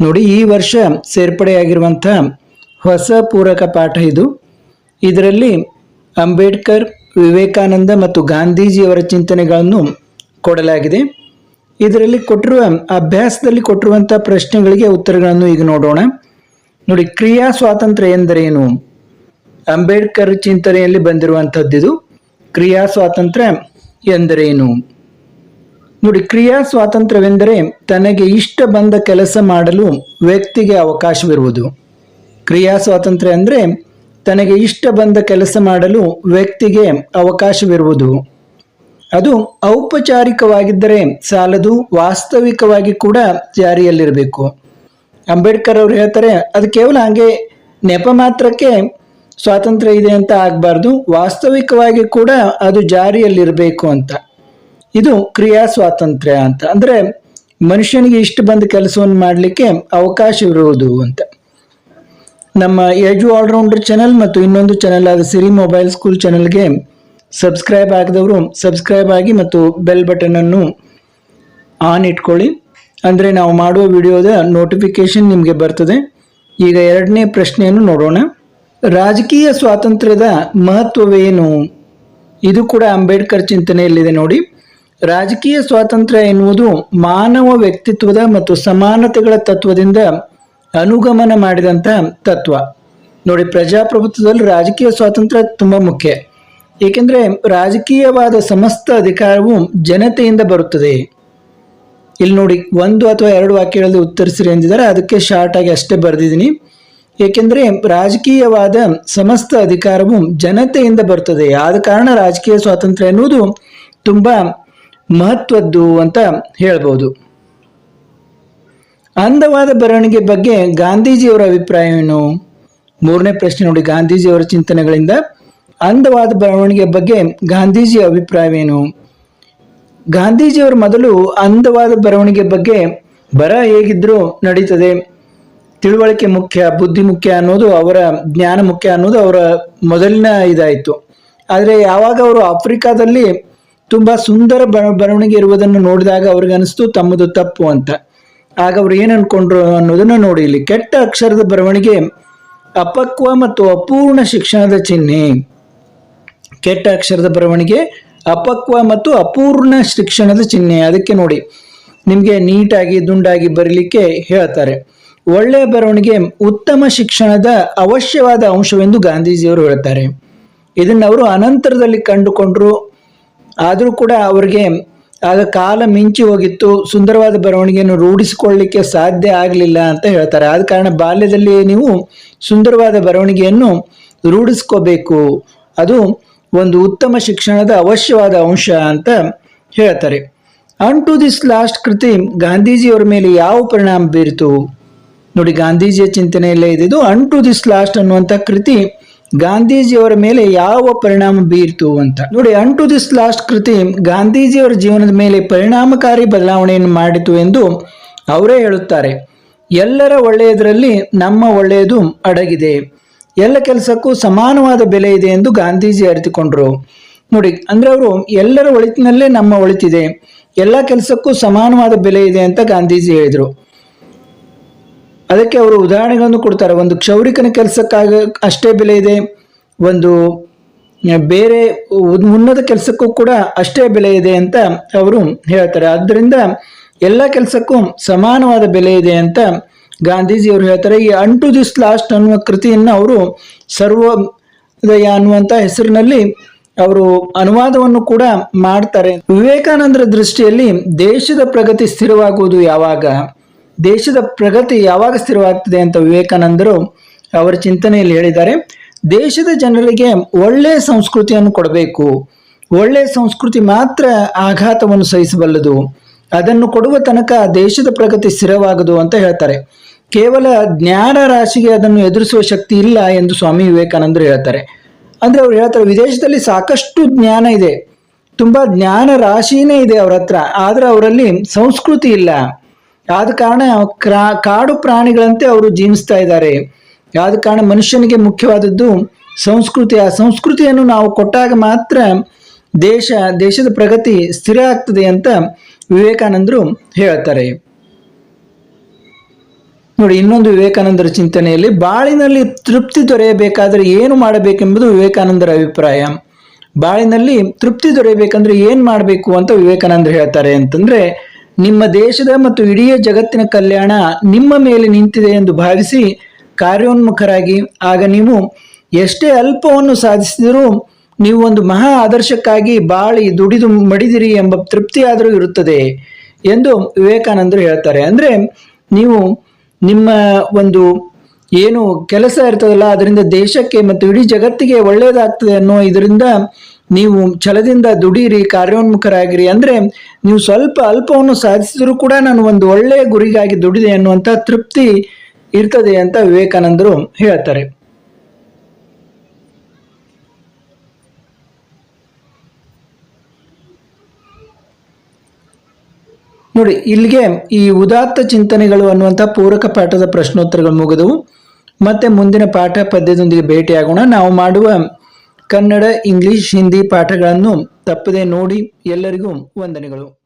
ನೋಡಿ, ಈ ವರ್ಷ ಸೇರ್ಪಡೆಯಾಗಿರುವಂಥ ಹೊಸ ಪೂರಕ ಪಾಠ ಇದು. ಇದರಲ್ಲಿ ಅಂಬೇಡ್ಕರ್, ವಿವೇಕಾನಂದ ಮತ್ತು ಗಾಂಧೀಜಿಯವರ ಚಿಂತನೆಗಳನ್ನು ಕೊಡಲಾಗಿದೆ. ಇದರಲ್ಲಿ ಕೊಟ್ಟಿರುವ ಅಭ್ಯಾಸದಲ್ಲಿ ಕೊಟ್ಟಿರುವಂಥ ಪ್ರಶ್ನೆಗಳಿಗೆ ಉತ್ತರಗಳನ್ನು ಈಗ ನೋಡೋಣ. ನೋಡಿ, ಕ್ರಿಯಾ ಸ್ವಾತಂತ್ರ್ಯ ಎಂದರೇನು? ಅಂಬೇಡ್ಕರ್ ಚಿಂತನೆಯಲ್ಲಿ ಬಂದಿರುವಂಥದ್ದಿದು. ಕ್ರಿಯಾ ಸ್ವಾತಂತ್ರ್ಯ ಎಂದರೇನು? ನೋಡಿ, ಕ್ರಿಯಾ ಸ್ವಾತಂತ್ರ್ಯವೆಂದರೆ ತನಗೆ ಇಷ್ಟ ಬಂದ ಕೆಲಸ ಮಾಡಲು ವ್ಯಕ್ತಿಗೆ ಅವಕಾಶವಿರುವುದು. ಕ್ರಿಯಾ ಸ್ವಾತಂತ್ರ್ಯ ಅಂದರೆ ತನಗೆ ಇಷ್ಟ ಬಂದ ಕೆಲಸ ಮಾಡಲು ವ್ಯಕ್ತಿಗೆ ಅವಕಾಶವಿರುವುದು. ಅದು ಔಪಚಾರಿಕವಾಗಿದ್ದರೆ ಸಾಲದು ವಾಸ್ತವಿಕವಾಗಿ ಕೂಡ ಜಾರಿಯಲ್ಲಿರಬೇಕು. ಅಂಬೇಡ್ಕರ್ ಅವರು ಹೇಳ್ತಾರೆ, ಅದು ಕೇವಲ ಹಾಗೆ ನೆಪ ಮಾತ್ರಕ್ಕೆ ಸ್ವಾತಂತ್ರ್ಯ ಇದೆ ಅಂತ ಆಗಬಾರ್ದು, ವಾಸ್ತವಿಕವಾಗಿ ಕೂಡ ಅದು ಜಾರಿಯಲ್ಲಿರಬೇಕು ಅಂತ. ಇದು ಕ್ರಿಯಾ ಸ್ವಾತಂತ್ರ್ಯ ಅಂತ. ಅಂದರೆ ಮನುಷ್ಯನಿಗೆ ಇಷ್ಟು ಬಂದ ಕೆಲಸವನ್ನು ಮಾಡಲಿಕ್ಕೆ ಅವಕಾಶವಿರುವುದು ಅಂತ. ನಮ್ಮ ಎಜು ಆಲ್ರೌಂಡರ್ ಚಾನೆಲ್ ಮತ್ತು ಇನ್ನೊಂದು ಚಾನೆಲ್ ಆದ ಸಿರಿ ಮೊಬೈಲ್ ಸ್ಕೂಲ್ ಚಾನಲ್ಗೆ ಸಬ್ಸ್ಕ್ರೈಬ್ ಆಗದವರು ಸಬ್ಸ್ಕ್ರೈಬ್ ಆಗಿ ಮತ್ತು ಬೆಲ್ ಬಟನನ್ನು ಆನ್ ಇಟ್ಕೊಳ್ಳಿ. ಅಂದರೆ ನಾವು ಮಾಡುವ ವಿಡಿಯೋದ ನೋಟಿಫಿಕೇಶನ್ ನಿಮಗೆ ಬರ್ತದೆ. ಈಗ ಎರಡನೇ ಪ್ರಶ್ನೆಯನ್ನು ನೋಡೋಣ. ರಾಜಕೀಯ ಸ್ವಾತಂತ್ರ್ಯದ ಮಹತ್ವವೇನು? ಇದು ಕೂಡ ಅಂಬೇಡ್ಕರ್ ಚಿಂತನೆಯಲ್ಲಿದೆ ನೋಡಿ. ರಾಜಕೀಯ ಸ್ವಾತಂತ್ರ್ಯ ಎನ್ನುವುದು ಮಾನವ ವ್ಯಕ್ತಿತ್ವದ ಮತ್ತು ಸಮಾನತೆಗಳ ತತ್ವದಿಂದ ಅನುಗಮನ ಮಾಡಿದಂಥ ತತ್ವ. ನೋಡಿ, ಪ್ರಜಾಪ್ರಭುತ್ವದಲ್ಲಿ ರಾಜಕೀಯ ಸ್ವಾತಂತ್ರ್ಯ ತುಂಬ ಮುಖ್ಯ. ಏಕೆಂದರೆ ರಾಜಕೀಯವಾದ ಸಮಸ್ತ ಅಧಿಕಾರವು ಜನತೆಯಿಂದ ಬರುತ್ತದೆ. ಇಲ್ಲಿ ನೋಡಿ, ಒಂದು ಅಥವಾ ಎರಡು ವಾಕ್ಯಗಳಲ್ಲಿ ಉತ್ತರಿಸಿರಿ ಎಂದಿದ್ದಾರೆ. ಅದಕ್ಕೆ ಶಾರ್ಟ್ ಆಗಿ ಅಷ್ಟೇ ಬರೆದಿದ್ದೀನಿ. ಏಕೆಂದರೆ ರಾಜಕೀಯವಾದ ಸಮಸ್ತ ಅಧಿಕಾರವು ಜನತೆಯಿಂದ ಬರ್ತದೆ ಆದ ಕಾರಣ ರಾಜಕೀಯ ಸ್ವಾತಂತ್ರ್ಯ ಎನ್ನುವುದು ತುಂಬ ಮಹತ್ವದ್ದು ಅಂತ ಹೇಳ್ಬೋದು. ಅಂದವಾದ ಬರವಣಿಗೆ ಬಗ್ಗೆ ಗಾಂಧೀಜಿಯವರ ಅಭಿಪ್ರಾಯವೇನು ಮೂರನೇ ಪ್ರಶ್ನೆ ನೋಡಿ, ಗಾಂಧೀಜಿಯವರ ಚಿಂತನೆಗಳಿಂದ ಅಂದವಾದ ಬರವಣಿಗೆ ಬಗ್ಗೆ ಗಾಂಧೀಜಿಯ ಅಭಿಪ್ರಾಯವೇನು ಗಾಂಧೀಜಿಯವರ ಮೊದಲು ಅಂದವಾದ ಬರವಣಿಗೆ ಬಗ್ಗೆ ಬರ ಹೇಗಿದ್ರೂ ನಡೀತದೆ. ತಿಳುವಳಿಕೆ ಮುಖ್ಯ, ಬುದ್ಧಿ ಮುಖ್ಯ ಅನ್ನೋದು ಅವರ, ಜ್ಞಾನ ಮುಖ್ಯ ಅನ್ನೋದು ಅವರ ಮೊದಲಿನ ಇದಾಯಿತು. ಆದರೆ ಯಾವಾಗ ಅವರು ಆಫ್ರಿಕಾದಲ್ಲಿ ತುಂಬ ಸುಂದರ ಬರ ಬರವಣಿಗೆ ಇರುವುದನ್ನು ನೋಡಿದಾಗ ಅವ್ರಿಗೆ ಅನಿಸ್ತು ತಮ್ಮದು ತಪ್ಪು ಅಂತ. ಆಗ ಅವ್ರು ಏನು ಅನ್ಕೊಂಡ್ರು ಅನ್ನೋದನ್ನ ನೋಡಿ. ಇಲ್ಲಿ ಕೆಟ್ಟ ಅಕ್ಷರದ ಬರವಣಿಗೆ ಅಪಕ್ವ ಮತ್ತು ಅಪೂರ್ಣ ಶಿಕ್ಷಣದ ಚಿಹ್ನೆ. ಕೆಟ್ಟ ಅಕ್ಷರದ ಬರವಣಿಗೆ ಅಪಕ್ವ ಮತ್ತು ಅಪೂರ್ಣ ಶಿಕ್ಷಣದ ಚಿಹ್ನೆ. ಅದಕ್ಕೆ ನೋಡಿ, ನಿಮಗೆ ನೀಟಾಗಿ ದುಂಡಾಗಿ ಬರೀಲಿಕ್ಕೆ ಹೇಳ್ತಾರೆ. ಒಳ್ಳೆಯ ಬರವಣಿಗೆ ಉತ್ತಮ ಶಿಕ್ಷಣದ ಅವಶ್ಯವಾದ ಅಂಶವೆಂದು ಗಾಂಧೀಜಿಯವರು ಹೇಳ್ತಾರೆ. ಇದನ್ನು ಅವರು ಅನಂತರದಲ್ಲಿ ಕಂಡುಕೊಂಡ್ರು ಆದರೂ ಕೂಡ ಅವರಿಗೆ ಆಗ ಕಾಲ ಮಿಂಚಿ ಹೋಗಿತ್ತು, ಸುಂದರವಾದ ಬರವಣಿಗೆಯನ್ನು ರೂಢಿಸಿಕೊಳ್ಳಲಿಕ್ಕೆ ಸಾಧ್ಯ ಆಗಲಿಲ್ಲ ಅಂತ ಹೇಳ್ತಾರೆ. ಆದ ಕಾರಣ ಬಾಲ್ಯದಲ್ಲಿ ನೀವು ಸುಂದರವಾದ ಬರವಣಿಗೆಯನ್ನು ರೂಢಿಸ್ಕೋಬೇಕು. ಅದು ಒಂದು ಉತ್ತಮ ಶಿಕ್ಷಣದ ಅವಶ್ಯವಾದ ಅಂಶ ಅಂತ ಹೇಳ್ತಾರೆ. ಅನ್ ಟು ದಿಸ್ ಲಾಸ್ಟ್ ಕೃತಿ, ಗಾಂಧೀಜಿಯವರ ಮೇಲೆ ಯಾವ ಪರಿಣಾಮ ಬೀರಿತು? ನೋಡಿ, ಗಾಂಧೀಜಿಯ ಚಿಂತನೆಯಲ್ಲೇ ಇದ್ದಿದ್ದು ಅನ್ ಟು ದಿಸ್ ಲಾಸ್ಟ್ ಅನ್ನುವಂಥ ಕೃತಿ ಗಾಂಧೀಜಿಯವರ ಮೇಲೆ ಯಾವ ಪರಿಣಾಮ ಬೀರ್ತು ಅಂತ. ನೋಡಿ ಅನ್ ಟು ದಿಸ್ ಲಾಸ್ಟ್ ಕೃತಿ ಗಾಂಧೀಜಿಯವರ ಜೀವನದ ಮೇಲೆ ಪರಿಣಾಮಕಾರಿ ಬದಲಾವಣೆಯನ್ನು ಮಾಡಿತು ಎಂದು ಅವರೇ ಹೇಳುತ್ತಾರೆ. ಎಲ್ಲರ ಒಳ್ಳೆಯದರಲ್ಲಿ ನಮ್ಮ ಒಳ್ಳೆಯದು ಅಡಗಿದೆ. ಎಲ್ಲ ಕೆಲಸಕ್ಕೂ ಸಮಾನವಾದ ಬೆಲೆ ಇದೆ ಎಂದು ಗಾಂಧೀಜಿ ಅರಿತುಕೊಂಡರು. ನೋಡಿ, ಅಂದ್ರೆ ಅವರು ಎಲ್ಲರ ಒಳಿತಿನಲ್ಲೇ ನಮ್ಮ ಒಳಿತಿದೆ. ಎಲ್ಲ ಕೆಲಸಕ್ಕೂ ಸಮಾನವಾದ ಬೆಲೆ ಇದೆ ಅಂತ ಗಾಂಧೀಜಿ ಹೇಳಿದರು. ಅದಕ್ಕೆ ಅವರು ಉದಾಹರಣೆಗಳನ್ನು ಕೊಡ್ತಾರೆ. ಒಂದು ಕ್ಷೌರಿಕನ ಕೆಲಸಕ್ಕಾಗ ಅಷ್ಟೇ ಬೆಲೆ ಇದೆ, ಒಂದು ಬೇರೆ ಉನ್- ಉನ್ನತ ಕೆಲಸಕ್ಕೂ ಕೂಡ ಅಷ್ಟೇ ಬೆಲೆ ಇದೆ ಅಂತ ಅವರು ಹೇಳ್ತಾರೆ. ಆದ್ದರಿಂದ ಎಲ್ಲ ಕೆಲಸಕ್ಕೂ ಸಮಾನವಾದ ಬೆಲೆ ಇದೆ ಅಂತ ಗಾಂಧೀಜಿ ಅವರು ಹೇಳ್ತಾರೆ. ಈ ಅನ್ ಟು ದಿಸ್ ಲಾಸ್ಟ್ ಅನ್ನುವ ಕೃತಿಯನ್ನು ಅವರು ಸರ್ವೋದಯ ಅನ್ನುವಂಥ ಹೆಸರಿನಲ್ಲಿ ಅವರು ಅನುವಾದವನ್ನು ಕೂಡ ಮಾಡ್ತಾರೆ. ವಿವೇಕಾನಂದರ ದೃಷ್ಟಿಯಲ್ಲಿ ದೇಶದ ಪ್ರಗತಿ ಸ್ಥಿರವಾಗುವುದು ಯಾವಾಗ? ದೇಶದ ಪ್ರಗತಿ ಯಾವಾಗ ಸ್ಥಿರವಾಗ್ತದೆ ಅಂತ ವಿವೇಕಾನಂದರು ಅವರ ಚಿಂತನೆಯಲ್ಲಿ ಹೇಳಿದ್ದಾರೆ. ದೇಶದ ಜನರಿಗೆ ಒಳ್ಳೆಯ ಸಂಸ್ಕೃತಿಯನ್ನು ಕೊಡಬೇಕು. ಒಳ್ಳೆಯ ಸಂಸ್ಕೃತಿ ಮಾತ್ರ ಆಘಾತವನ್ನು ಸಹಿಸಬಲ್ಲದು. ಅದನ್ನು ಕೊಡುವ ತನಕ ದೇಶದ ಪ್ರಗತಿ ಸ್ಥಿರವಾಗದು ಅಂತ ಹೇಳ್ತಾರೆ. ಕೇವಲ ಜ್ಞಾನ ರಾಶಿಗೆ ಅದನ್ನು ಎದುರಿಸುವ ಶಕ್ತಿ ಇಲ್ಲ ಎಂದು ಸ್ವಾಮಿ ವಿವೇಕಾನಂದರು ಹೇಳ್ತಾರೆ. ಅಂದ್ರೆ ಅವ್ರು ಹೇಳ್ತಾರೆ, ವಿದೇಶದಲ್ಲಿ ಸಾಕಷ್ಟು ಜ್ಞಾನ ಇದೆ. ತುಂಬಾ ಜ್ಞಾನ ರಾಶಿನೇ ಇದೆ ಅವರ ಹತ್ರ. ಆದರೆ ಅವರಲ್ಲಿ ಸಂಸ್ಕೃತಿ ಇಲ್ಲ. ಆದ ಕಾರಣ? ಕ್ರಾ, ಕಾಡು ಪ್ರಾಣಿಗಳಂತೆ ಅವರು ಜೀವಿಸ್ತಾ ಇದ್ದಾರೆ. ಆದ ಕಾರಣ? ಮನುಷ್ಯನಿಗೆ ಮುಖ್ಯವಾದದ್ದು ಸಂಸ್ಕೃತಿ. ಆ ಸಂಸ್ಕೃತಿಯನ್ನು ನಾವು ಕೊಟ್ಟಾಗ ಮಾತ್ರ ದೇಶ, ದೇಶದ ಪ್ರಗತಿ ಸ್ಥಿರ ಆಗ್ತದೆ ಅಂತ ವಿವೇಕಾನಂದರು ಹೇಳ್ತಾರೆ ನೋಡಿ, ಇನ್ನೊಂದು ವಿವೇಕಾನಂದರ ಚಿಂತನೆಯಲ್ಲಿ, ಬಾಳಿನಲ್ಲಿ ತೃಪ್ತಿ ದೊರೆಯಬೇಕಾದರೆ ಏನು ಮಾಡಬೇಕೆಂಬುದು ವಿವೇಕಾನಂದರ ಅಭಿಪ್ರಾಯ. ಬಾಳಿನಲ್ಲಿ ತೃಪ್ತಿ ದೊರೆಯಬೇಕಂದ್ರೆ ಏನು ಮಾಡಬೇಕು ಅಂತ ವಿವೇಕಾನಂದರು ಹೇಳ್ತಾರೆ ಅಂತಂದ್ರೆ ನಿಮ್ಮ ದೇಶದ ಮತ್ತು ಇಡೀ ಜಗತ್ತಿನ ಕಲ್ಯಾಣ ನಿಮ್ಮ ಮೇಲೆ ನಿಂತಿದೆ ಎಂದು ಭಾವಿಸಿ ಕಾರ್ಯೋನ್ಮುಖರಾಗಿ, ಆಗ ನೀವು ಎಷ್ಟೇ ಅಲ್ಪವನ್ನು ಸಾಧಿಸಿದರೂ ನೀವು ಒಂದು ಮಹಾ ಆದರ್ಶಕ್ಕಾಗಿ ಬಾಳಿ ದುಡಿದು ಮಡಿದಿರಿ ಎಂಬ ತೃಪ್ತಿಯಾದರೂ ಇರುತ್ತದೆ ಎಂದು ವಿವೇಕಾನಂದರು ಹೇಳ್ತಾರೆ. ಅಂದ್ರೆ ನೀವು ನಿಮ್ಮ ಒಂದು ಏನು ಕೆಲಸ ಇರ್ತದಲ್ಲ, ಅದರಿಂದ ದೇಶಕ್ಕೆ ಮತ್ತು ಇಡೀ ಜಗತ್ತಿಗೆ ಒಳ್ಳೆಯದಾಗ್ತದೆ ಅನ್ನೋ ಇದರಿಂದ ನೀವು ಛಲದಿಂದ ದುಡೀರಿ, ಕಾರ್ಯೋನ್ಮುಖರಾಗಿರಿ ಅಂದ್ರೆ ನೀವು ಸ್ವಲ್ಪ ಅಲ್ಪವನ್ನು ಸಾಧಿಸಿದ್ರು ಕೂಡ ನಾನು ಒಂದು ಒಳ್ಳೆಯ ಗುರಿಗಾಗಿ ದುಡಿದೆ ಅನ್ನುವಂಥ ತೃಪ್ತಿ ಇರ್ತದೆ ಅಂತ ವಿವೇಕಾನಂದರು ಹೇಳ್ತಾರೆ. ನೋಡಿ, ಇಲ್ಲಿಗೆ ಈ ಉದಾತ್ತ ಚಿಂತನೆಗಳು ಅನ್ನುವಂಥ ಪೂರಕ ಪಾಠದ ಪ್ರಶ್ನೋತ್ತರಗಳು ಮುಗಿದವು. ಮತ್ತೆ ಮುಂದಿನ ಪಾಠ ಪದ್ಯದೊಂದಿಗೆ ಭೇಟಿಯಾಗೋಣ. ನಾವು ಮಾಡುವ ಕನ್ನಡ ಇಂಗ್ಲಿಷ್ ಹಿಂದಿ ಪಾಠಗಳನ್ನು ತಪ್ಪದೆ ನೋಡಿ ಎಲ್ಲರಿಗೂ ವಂದನೆಗಳು.